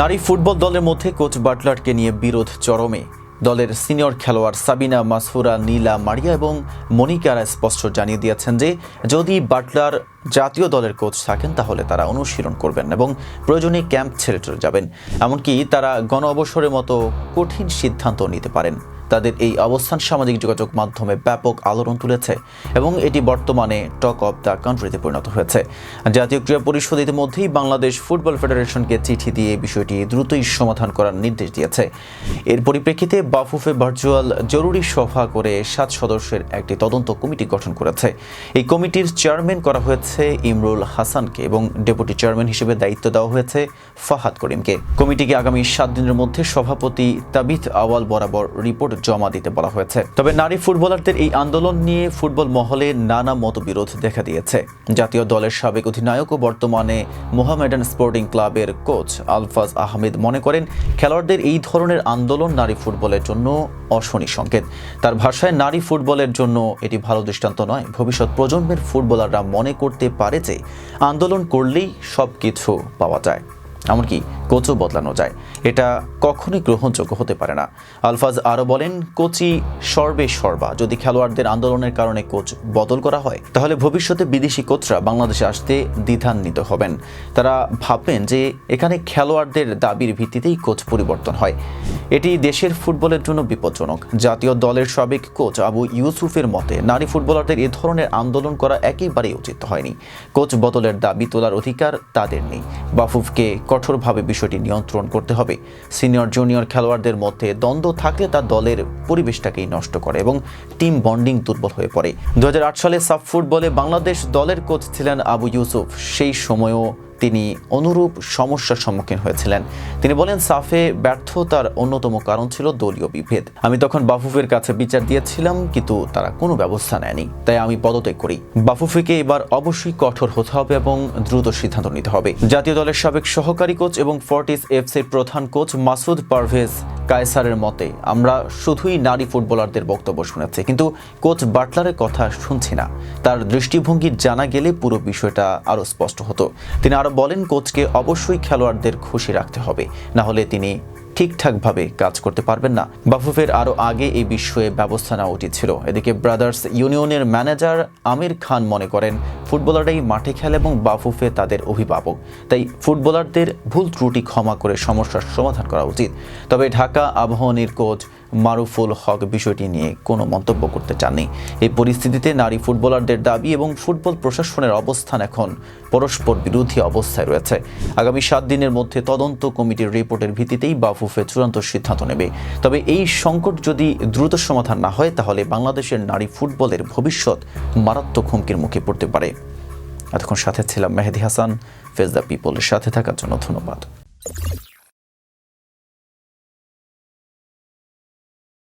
নারী ফুটবল দলের মধ্যে কোচ বাটলারকে নিয়ে বিরোধ চরমে। দলের সিনিয়র খেলোয়াড় সাবিনা মাসফুরা নীলা, মারিয়া এবং মনিকারা স্পষ্ট জানিয়ে দিয়েছেন যে, যদি বাটলার জাতীয় দলের কোচ থাকেন, তাহলে তারা অনুশীলন করবেন এবং প্রয়োজনে ক্যাম্প ছেড়ে চলে যাবেন। এমনকি তারা গণ অবসরের মতো কঠিন সিদ্ধান্ত নিতে পারেন। তাদের এই অবস্থান সামাজিক যোগাযোগ মাধ্যমে ব্যাপক আলোড়ন তুলেছে এবং এটি বর্তমানে টক অব দ্য কান্ট্রিতে পরিণত হয়েছে। জাতীয় ক্রীড়া পরিষদ ইতিমধ্যেই বাংলাদেশ ফুটবল ফেডারেশনকে চিঠি দিয়ে বিষয়টি দ্রুতই সমাধান করার নির্দেশ দিয়েছে। এর পরিপ্রেক্ষিতে বাফুফে ভার্চুয়াল জরুরি সভা করে সাত সদস্যের একটি তদন্ত কমিটি গঠন করেছে। এই কমিটির চেয়ারম্যান করা হয়েছে ইমরুল হাসানকে এবং ডেপুটি চেয়ারম্যান হিসেবে দায়িত্ব দেওয়া হয়েছে ফাহাদ করিমকে। কমিটিকে আগামী সাত দিনের মধ্যে সভাপতি তাবিথ আওয়াল বরাবর রিপোর্ট জমা দিতে বলা হয়েছে। তবে নারী ফুটবলারদের এই আন্দোলন নিয়ে ফুটবল মহলে নানা মতবিরোধ দেখা দিয়েছে। জাতীয় দলের সাবেক অধিনায়ক ও বর্তমানে মোহামেডান স্পোর্টিং ক্লাবের কোচ আলফাজ আহমেদ মনে করেন, খেলোয়াড়দের এই ধরনের আন্দোলন নারী ফুটবলের জন্য অশনি সংকেত। তার ভাষায়, নারী ফুটবলের জন্য এটি ভালো দৃষ্টান্ত নয়। ভবিষ্যৎ প্রজন্মের ফুটবলাররা মনে করতে পারে যে, আন্দোলন করলেই সব কিছু পাওয়া যায়। এমনকি কোচও বদলানো যায়। এটা কখনোই গ্রহণযোগ্য হতে পারে না। আলফাজ আরও বলেন, কোচই সর্বে সর্বা। যদি খেলোয়াড়দের আন্দোলনের কারণে কোচ বদল করা হয়, তাহলে ভবিষ্যতে বিদেশি কোচরা বাংলাদেশে আসতে দ্বিধান্বিত হবেন। তারা ভাববেন যে এখানে খেলোয়াড়দের দাবির ভিত্তিতেই কোচ পরিবর্তন হয়। এটি দেশের ফুটবলের জন্য বিপজ্জনক। জাতীয় দলের সাবেক কোচ আবু ইউসুফের মতে, নারী ফুটবলারদের এ ধরনের আন্দোলন করা একেবারেই উচিত হয়নি। কোচ বদলের দাবি তোলার অধিকার তাদের নেই। বাফুফকে কঠোরভাবে বিষয়টি নিয়ন্ত্রণ করতে হবে। সিনিয়র, জুনিয়র খেলোয়াড়দের মধ্যে দ্বন্দ্ব থাকলে তা দলের পরিবেশটাকেই নষ্ট করে এবং টিম বন্ডিং দুর্বল হয়ে পড়ে। দু হাজার আট সালে সাফ ফুটবলে বাংলাদেশ দলের কোচ ছিলেন আবু ইউসুফ। সেই সময়ও তিনি অনুরূপ সমস্যার সম্মুখীন হয়েছিলেন। তিনি বলেন, সাফে ব্যর্থতার অন্যতম কারণ ছিল দলীয় বিভেদ। আমি তখন বাফুফের কাছে বিচার দিয়েছিলাম, কিন্তু তারা কোনো ব্যবস্থা নেয়নি। তাই আমি পদত্যাগ করি। বাফুফেকে এবার অবশ্যই কঠোর হতে হবে এবং দ্রুত সিদ্ধান্ত নিতে হবে। জাতীয় দলের সাবেক সহকারী কোচ এবং ফর্টিস এফসির প্রধান কোচ মাসুদ পারভেজ কায়সারের মতে, আমরা শুধুই নারী ফুটবলারদের বক্তব্য শুনেছি, কিন্তু কোচ বাটলারের কথা শুনছি না। তার দৃষ্টিভঙ্গি জানা গেলে পুরো বিষয়টা আরও স্পষ্ট হতো। তিনি আরও বলেন কোচকে অবশ্যই খেলোয়াড়দের খুশি রাখতে হবে। না হলে তিনি ঠিকঠাকভাবে কাজ করতে পারবেন না। বাফুফের আরও আগে এই বিষয়ে ব্যবস্থা নেওয়া উচিত ছিল। এদিকে ব্রাদার্স ইউনিয়নের ম্যানেজার আমির খান মনে করেন, ফুটবলাররাই মাঠে খেলে এবং বাফুফে তাদের অভিভাবক। তাই ফুটবলারদের ভুল ত্রুটি ক্ষমা করে সমস্যার সমাধান করা উচিত। তবে ঢাকা আবাহনীর কোচ মারুফুল হক বিষয়টি নিয়ে কোনো মন্তব্য করতে চাননি। এই পরিস্থিতিতে নারী ফুটবলারদের দাবি এবং ফুটবল প্রশাসনের অবস্থান এখন পরস্পর বিরোধী অবস্থায় রয়েছে। আগামী সাত দিনের মধ্যে তদন্ত কমিটির রিপোর্টের ভিত্তিতেই বাফুফে চূড়ান্ত সিদ্ধান্ত নেবে। তবে এই সংকট যদি দ্রুত সমাধান না হয়, তাহলে বাংলাদেশের নারী ফুটবলের ভবিষ্যৎ মারাত্মক হুমকির মুখে পড়তে পারে। এতক্ষণ সাথে ছিলাম মেহেদি হাসান ফেজ দ্য পিপলের সাথে থাকার জন্য ধন্যবাদ।